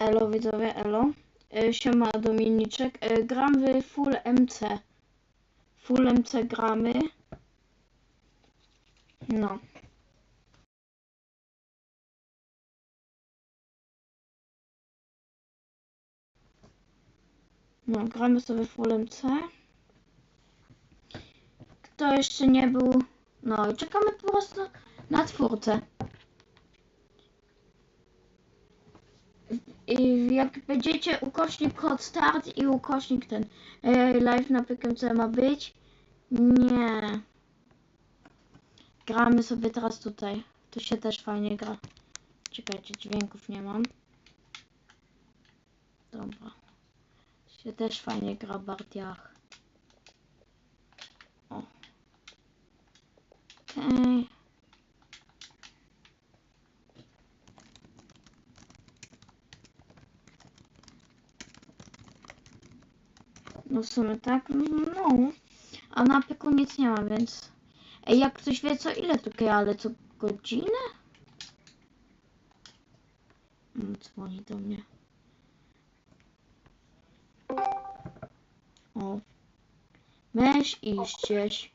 Elo widzowie, elo. E, Siema Dominiczek. E, Gram w Full MC. Full MC gramy. No. No, gramy sobie Full MC. Kto jeszcze nie był... No i czekamy po prostu na twórcę. I jak będziecie ukośnik kod start i ukośnik ten e, live na PKMC ma być. Nie. Gramy sobie teraz tutaj. Tu się też fajnie gra. Czekajcie, dźwięków nie mam. Dobra. Się też fajnie gra w. O. Okej. No w sumie tak, no. A na pyku nic nie ma, więc... Ej, jak ktoś wie co ile tu ale co godzinę? Mm, Dzwoni do mnie. O. Miałeś iść gdzieś.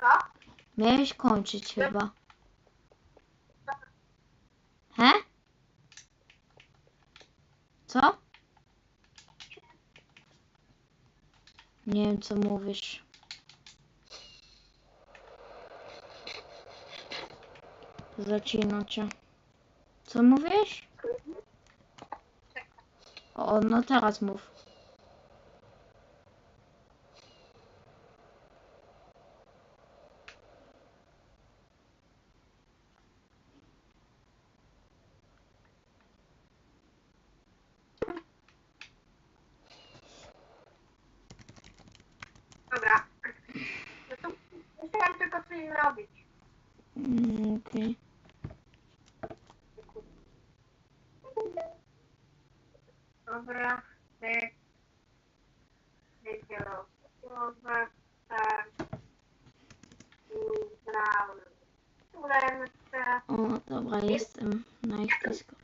Co? Miałeś kończyć chyba. He? Co? Nie wiem co mówisz. Zacina cię. Co mówisz? O, no teraz mów. Dobra. No to musiałem tylko coś zrobić. Mm, Okej. Dobra. Ty. Dobra. Tak. Braun. Ręce. O, dobra, jestem na ich blisko.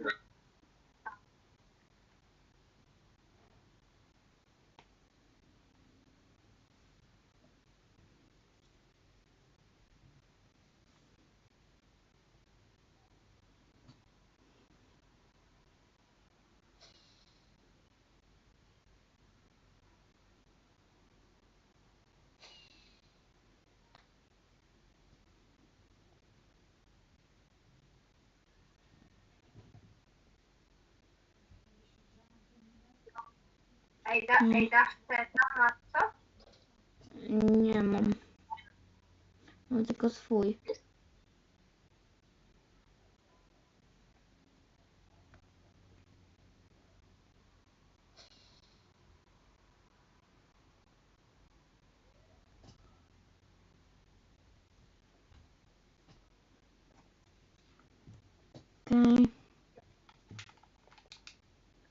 Ej, da, ej, dasz te tam na co? Nie mam. Mam tylko swój. Okej.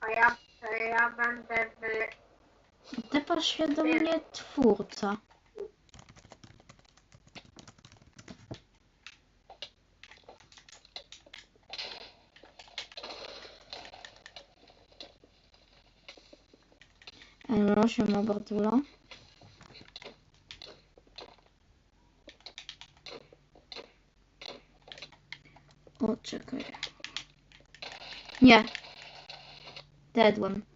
A ja, będę w... Do mnie twórca. Elo, siema Bartula. O, czekaj. Nie. Dedłem.